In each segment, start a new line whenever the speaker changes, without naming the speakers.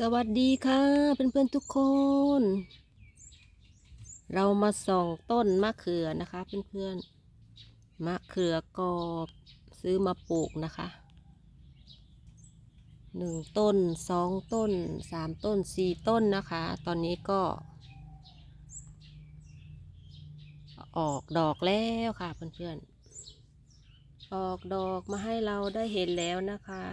สวัสดีค่ะเพื่อนๆทุกคน เรามาส่องต้นมะเขือนะคะ เพื่อนๆมะเขือกอบซื้อมาปลูกนะคะหนึ่งต้นสองต้นสามต้นสี่ต้นนะคะ ตอนนี้ก็ ออกดอกแล้วค่ะเพื่อนๆออกดอกมาให้เราได้เห็นแล้วนะคะ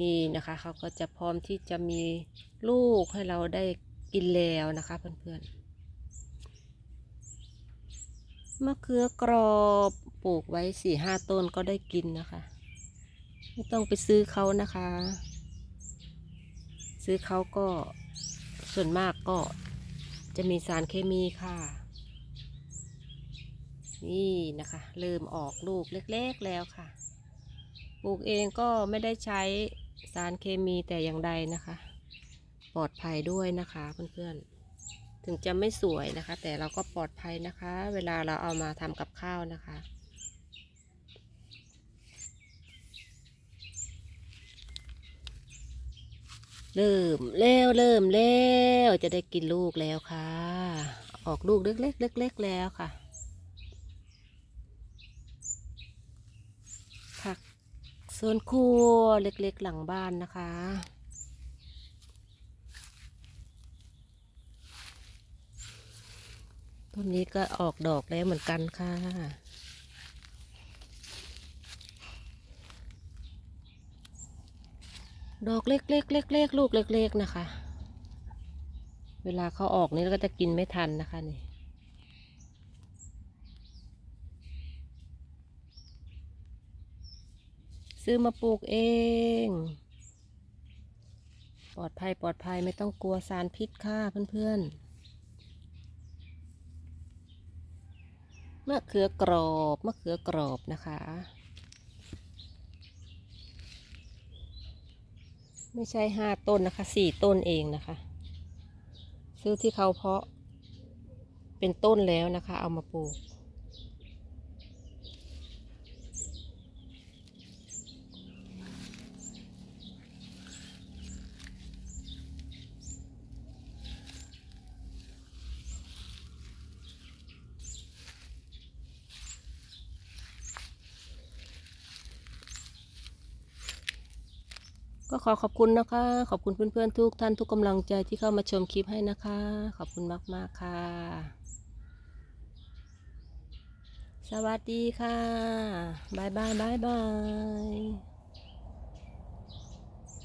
นี่นะคะเขาก็จะพร้อมที่จะมีลูกให้เราได้กินแล้วนะคะเพื่อนๆมะเขือกรอบปลูกไว้สี่ห้าต้นก็ได้กินนะคะ ไม่ต้องไปซื้อเขานะคะ ซื้อเขาก็ส่วนมากก็จะมีสารเคมีค่ะ นี่นะคะเริ่มออกลูกเล็กๆแล้วค่ะ ปลูกเองก็ไม่ได้ใช้ สารเคมีแต่อย่างใดนะคะ ปลอดภัยด้วยนะคะเพื่อนๆ ถึงจะไม่สวยนะคะ แต่เราก็ปลอดภัยนะคะ เวลาเราเอามาทำกับข้าวนะคะเริ่มแล้วเริ่มแล้วจะได้กินลูกแล้วค่ะ ออกลูกเล็กๆเล็กๆแล้วค่ะ ผัก สวนครัวเล็กๆหลังบ้านนะคะ ต้นนี้ก็ออกดอกแล้วเหมือนกันค่ะดอกเล็กๆเล็กๆลูกเล็กๆนะคะ เวลาเขาออกนี่ก็จะกินไม่ทันนะคะนี่ ซื้อมาปลูกเอง ปลอดภัยปลอดภัยไม่ต้องกลัวสารพิษค่ะเพื่อนๆมะเขือกรอบมะเขือกรอบนะคะ ไม่ใช่ห้าต้นนะคะสี่ต้นเองนะคะ ซื้อที่เขาเพาะเป็นต้นแล้วนะคะ เอามาปลูก ก็ขอขอบคุณนะคะ ขอบคุณเพื่อนๆทุกท่านทุกกำลังใจที่เข้ามาชมคลิปให้นะคะ ขอบคุณมากๆค่ะ สวัสดีค่ะบายบายบายบาย